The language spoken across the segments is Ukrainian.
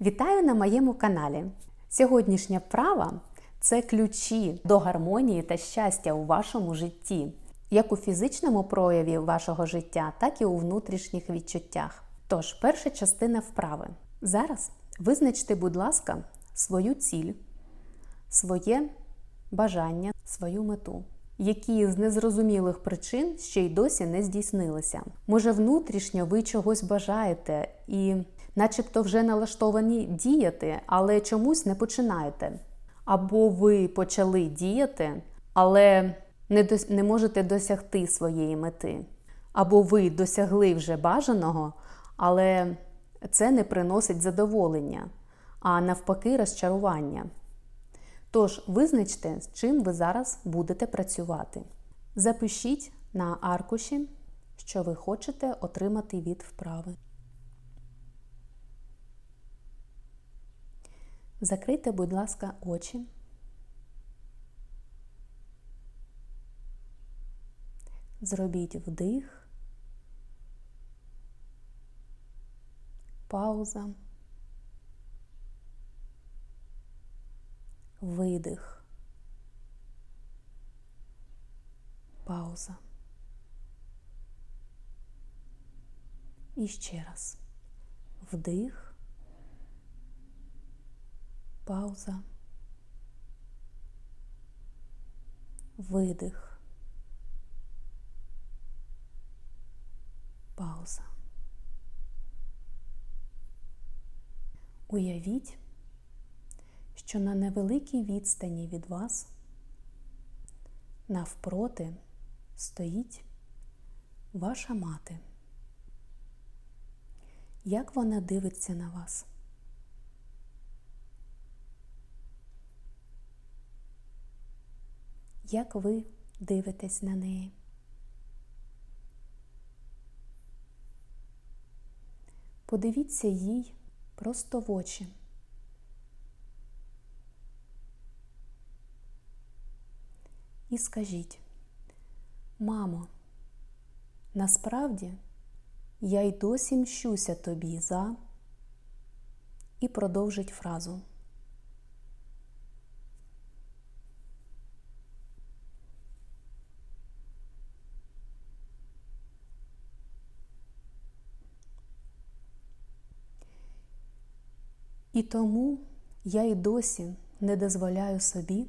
Вітаю на моєму каналі. Сьогоднішня вправа це ключі до гармонії та щастя у вашому житті, як у фізичному прояві вашого життя, так і у внутрішніх відчуттях. Тож, перша частина вправи. Зараз визначте, будь ласка, свою ціль, своє бажання, свою мету. Які з незрозумілих причин ще й досі не здійснилися. Може, внутрішньо ви чогось бажаєте і, начебто, вже налаштовані діяти, але чомусь не починаєте. Або ви почали діяти, але не, дос... не можете досягти своєї мети. Або ви досягли вже бажаного, але це не приносить задоволення, а навпаки, розчарування. Тож визначте, з чим ви зараз будете працювати. Запишіть на аркуші, що ви хочете отримати від вправи. Закрийте, будь ласка, очі. Зробіть вдих, пауза. видих, пауза. І ще раз. Вдих, пауза, видих, пауза. Уявіть, що на невеликій відстані від вас навпроти стоїть ваша мати. Як вона дивиться на вас? Як ви дивитесь на неї? Подивіться їй просто в очі. і скажіть, мамо, насправді я й досі мщуся тобі за і продовжить фразу. І тому я й досі не дозволяю собі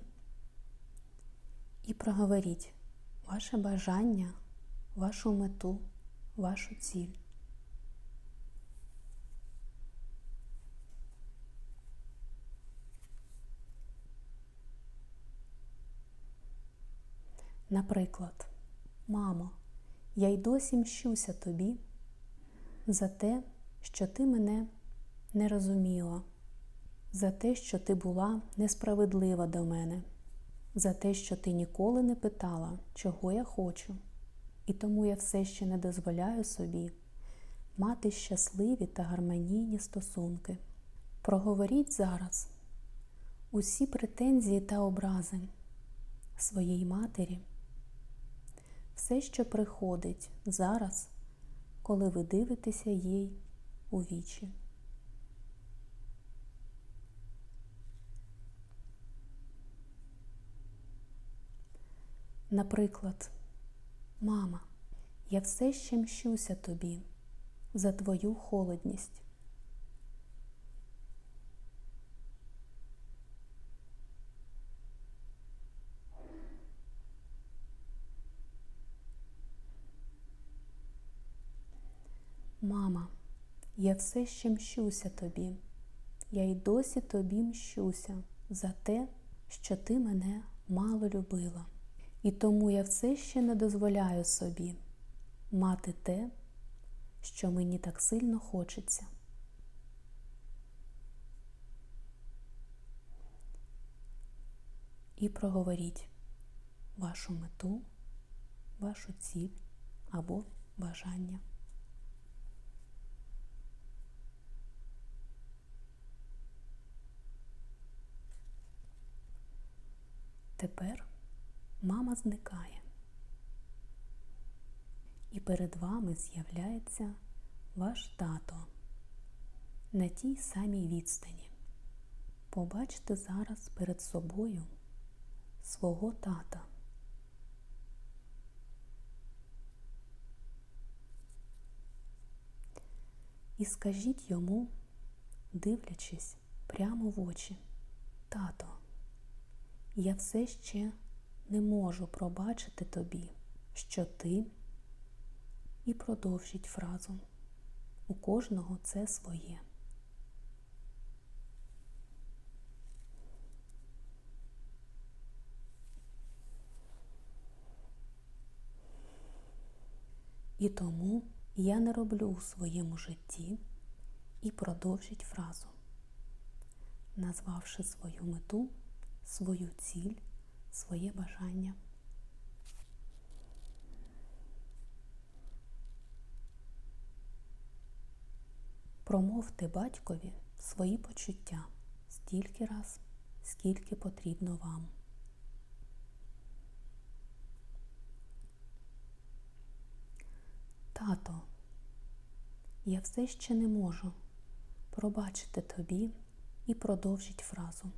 і проговоріть ваше бажання, вашу мету, вашу ціль. Наприклад, мамо, я й досі мщуся тобі за те, що ти мене не розуміла, за те, що ти була несправедлива до мене за те, що ти ніколи не питала, чого я хочу, і тому я все ще не дозволяю собі мати щасливі та гармонійні стосунки. Проговоріть зараз усі претензії та образи своїй матері, все, що приходить зараз, коли ви дивитеся їй у вічі. Наприклад, мама, я все ще мщуся тобі за твою холодність. Мама, я все ще мщуся тобі, я й досі тобі мщуся за те, що ти мене мало любила. І тому я все ще не дозволяю собі мати те, що мені так сильно хочеться. І проговоріть вашу мету, вашу ціль або бажання. Тепер мама зникає. І перед вами з'являється ваш тато, на тій самій відстані. Побачте зараз перед собою свого тата. І скажіть йому, дивлячись прямо в очі, тато, я все ще не можу пробачити тобі, що ти, і продовжіть фразу. У кожного це своє. І тому я не роблю у своєму житті і продовжіть фразу, назвавши свою мету, свою ціль, своє бажання. Промовте батькові свої почуття стільки раз, скільки потрібно вам. Тато, я все ще не можу пробачити тобі і продовжіть фразу.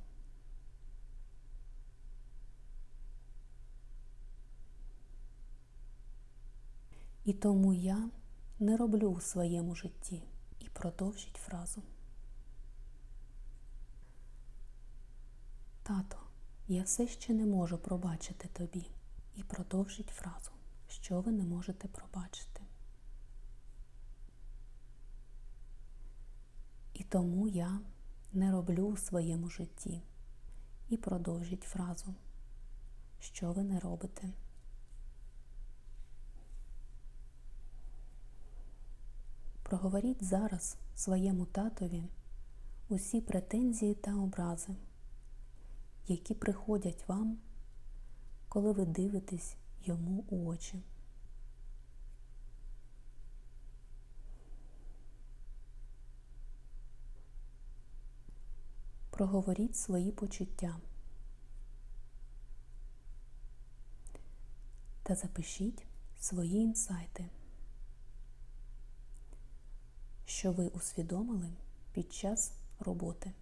І тому я не роблю у своєму житті і продовжіть фразу. Тато, я все ще не можу пробачити тобі і продовжіть фразу, що ви не можете пробачити. І тому я не роблю у своєму житті і продовжіть фразу, що ви не робите. Проговоріть зараз своєму татові усі претензії та образи, які приходять вам, коли ви дивитесь йому у очі. Проговоріть свої почуття та запишіть свої інсайти що ви усвідомили під час роботи.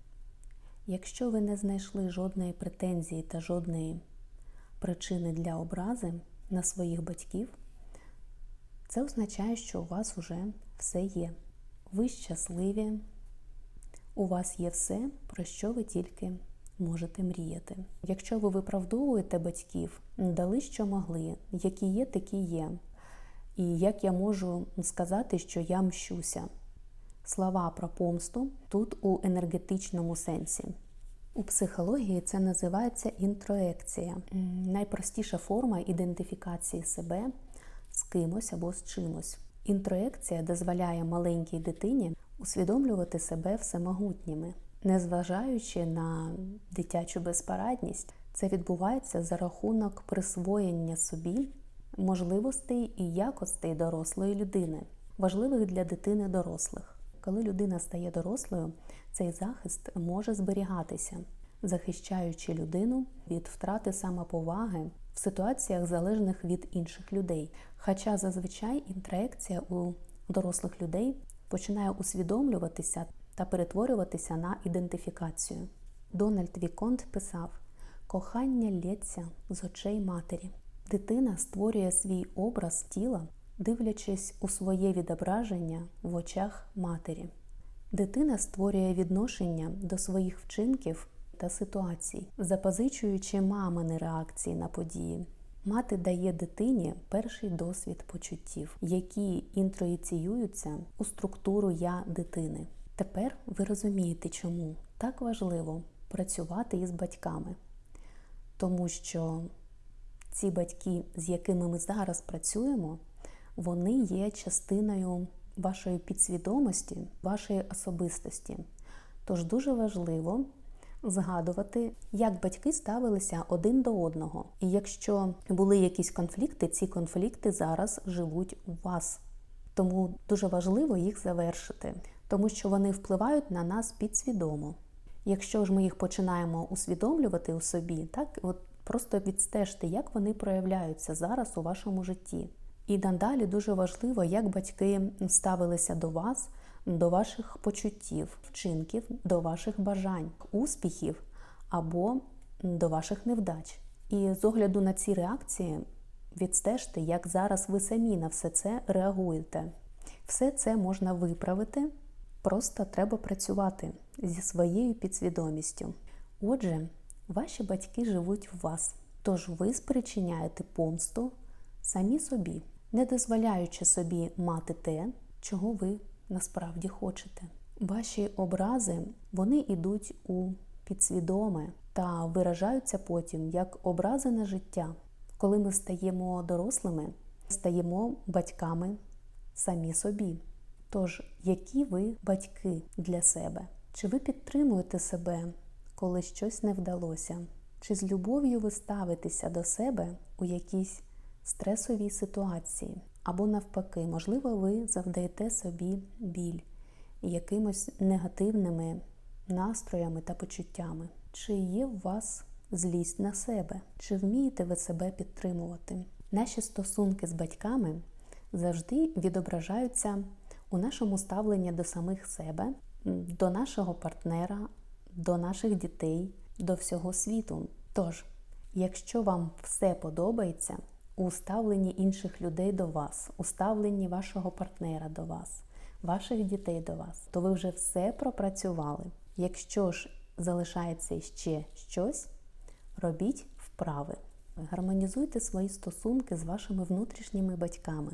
Якщо ви не знайшли жодної претензії та жодної причини для образи на своїх батьків, це означає, що у вас вже все є. Ви щасливі, у вас є все, про що ви тільки можете мріяти. Якщо ви виправдовуєте батьків, дали, що могли, які є, такі є. І як я можу сказати, що я мщуся? Слова про помсту тут у енергетичному сенсі. У психології це називається інтроекція, найпростіша форма ідентифікації себе з кимось або з чимось. Інтроекція дозволяє маленькій дитині усвідомлювати себе всемогутніми, незважаючи на дитячу безпарадність, це відбувається за рахунок присвоєння собі можливостей і якостей дорослої людини, важливих для дитини дорослих. Коли людина стає дорослою, цей захист може зберігатися, захищаючи людину від втрати самоповаги в ситуаціях, залежних від інших людей. Хоча зазвичай інтеракція у дорослих людей починає усвідомлюватися та перетворюватися на ідентифікацію. Дональд Віконт писав: кохання лється з очей матері. Дитина створює свій образ тіла дивлячись у своє відображення в очах матері. Дитина створює відношення до своїх вчинків та ситуацій, запозичуючи мамини реакції на події. Мати дає дитині перший досвід почуттів, які інтроїціюються у структуру я дитини. Тепер ви розумієте, чому так важливо працювати із батьками, тому що ці батьки, з якими ми зараз працюємо, вони є частиною вашої підсвідомості, вашої особистості. Тож дуже важливо згадувати, як батьки ставилися один до одного. І якщо були якісь конфлікти, ці конфлікти зараз живуть у вас. Тому дуже важливо їх завершити, тому що вони впливають на нас підсвідомо. Якщо ж ми їх починаємо усвідомлювати у собі, так от просто відстежте, як вони проявляються зараз у вашому житті. І надалі дуже важливо, як батьки ставилися до вас, до ваших почуттів, вчинків, до ваших бажань, успіхів або до ваших невдач. І з огляду на ці реакції відстежте, як зараз ви самі на все це реагуєте. Все це можна виправити, просто треба працювати зі своєю підсвідомістю. Отже, ваші батьки живуть в вас, тож ви спричиняєте помсту самі собі, не дозволяючи собі мати те, чого ви насправді хочете. Ваші образи вони йдуть у підсвідоме та виражаються потім як образи на життя. Коли ми стаємо дорослими, стаємо батьками самі собі. Тож, які ви батьки для себе? Чи ви підтримуєте себе, коли щось не вдалося? Чи з любов'ю ви ставитеся до себе у якійсь стресовій ситуації? Або навпаки, можливо, ви завдаєте собі біль якимось негативними настроями та почуттями? Чи є в вас злість на себе? Чи вмієте ви себе підтримувати? Наші стосунки з батьками завжди відображаються у нашому ставленні до самих себе, до нашого партнера, до наших дітей, до всього світу. Тож, якщо вам все подобається у ставленні інших людей до вас, у ставленні вашого партнера до вас, ваших дітей до вас, то ви вже все пропрацювали. Якщо ж залишається ще щось, робіть вправи. Гармонізуйте свої стосунки з вашими внутрішніми батьками.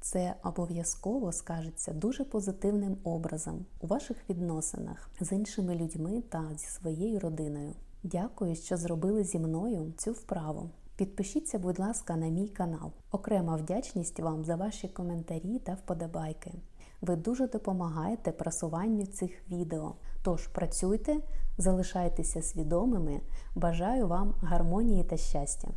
Це обов'язково скажеться дуже позитивним образом у ваших відносинах з іншими людьми та зі своєю родиною. Дякую, що зробили зі мною цю вправу. Підпишіться, будь ласка, на мій канал. Окрема вдячність вам за ваші коментарі та вподобайки. Ви дуже допомагаєте просуванню цих відео. Тож працюйте, залишайтеся свідомими. Бажаю вам гармонії та щастя!